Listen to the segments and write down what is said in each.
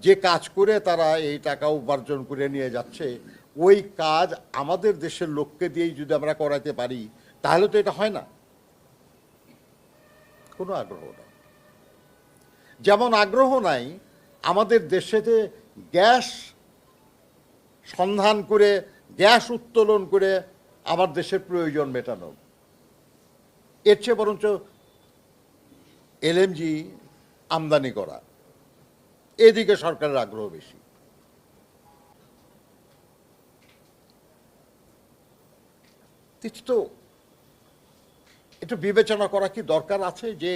যে কাজ করে তারা এই টাকা উপার্জন করে নিয়ে যাচ্ছে, ওই কাজ আমাদের দেশের লোককে দিয়েই যদি আমরা করাতে পারি, তাহলে তো এটা হয় না। কোনো আগ্রহ নাই। যেমন আগ্রহ নাই, আমাদের দেশেতে গ্যাস সন্ধান করে, গ্যাস উত্তোলন করে আমার দেশের প্রয়োজন মেটানো। এর চেয়ে বরঞ্চ এলএমজি আমদানি করা। এদিকে সরকারের আগ্রহ বেশি। তো একটু বিবেচনা করা কি দরকার আছে যে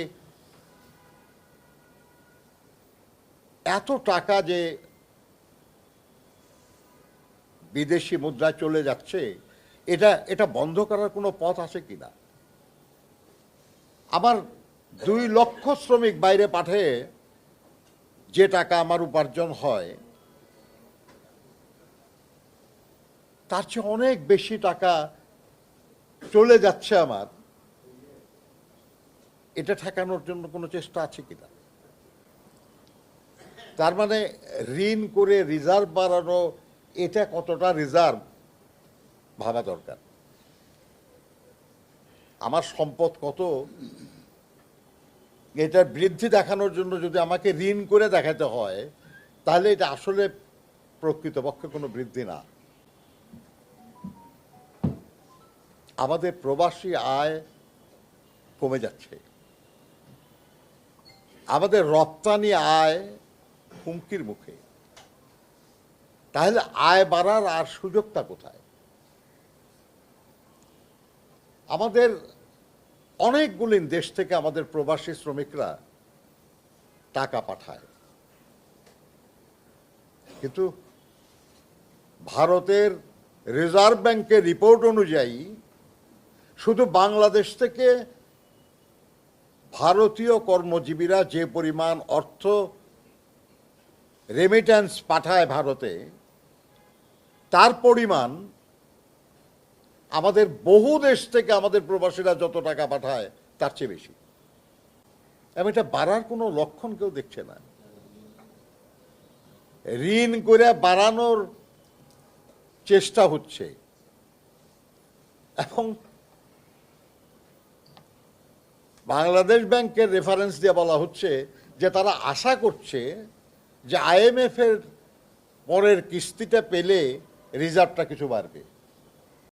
এত টাকা যে বিদেশি মুদ্রায় চলে যাচ্ছে, এটা এটা বন্ধ করার কোনো পথ আছে কিনা আমার দুই লক্ষ শ্রমিক বাইরে পাঠিয়ে যে টাকা আমার উপার্জন হয়, তার চেয়ে অনেক বেশি টাকা চলে যাচ্ছে আমার। এটা ঠেকানোর জন্য কোনো চেষ্টা আছে কিনা? তার মানে ঋণ করে রিজার্ভ বাড়ানো, এটা কতটা রিজার্ভ ভাবা দরকার? আমার সম্পদ কত? এটা বৃদ্ধি দেখানোর জন্য যদি আমাকে ঋণ করে দেখাতে হয়, তাহলে এটা আসলে প্রকৃতপক্ষে কোনো বৃদ্ধি না। আমাদের প্রবাসী আয় কমে যাচ্ছে। আমাদের রপ্তানি আয় হুমকির মুখে। তাহলে আয় বাড়ার আর সুযোগটা কোথায়? আমাদের অনেকগুলি দেশ থেকে আমাদের প্রবাসী শ্রমিকরা টাকা পাঠায়। কিন্তু ভারতের রিজার্ভ ব্যাংকের রিপোর্ট অনুযায়ী শুধু বাংলাদেশ থেকে ভারতীয় কর্মজীবীরা যে পরিমাণ অর্থ রেমিট্যান্স পাঠায় ভারতে, তার পরিমাণ আমাদের বহু দেশ থেকে আমাদের প্রবাসীরা যত টাকা পাঠায়, তার চেয়ে বেশি। এবং এটা বাড়ার কোনো লক্ষণ কেউ দেখছে না। ঋণ করে বাড়ানোর চেষ্টা হচ্ছে। এবং বাংলাদেশ ব্যাংকের রেফারেন্স দিয়ে বলা হচ্ছে যে, তারা আশা করছে যে আইএমএফ এর পরের কিস্তিটা পেলে রিজার্ভটা কিছু বাড়বে।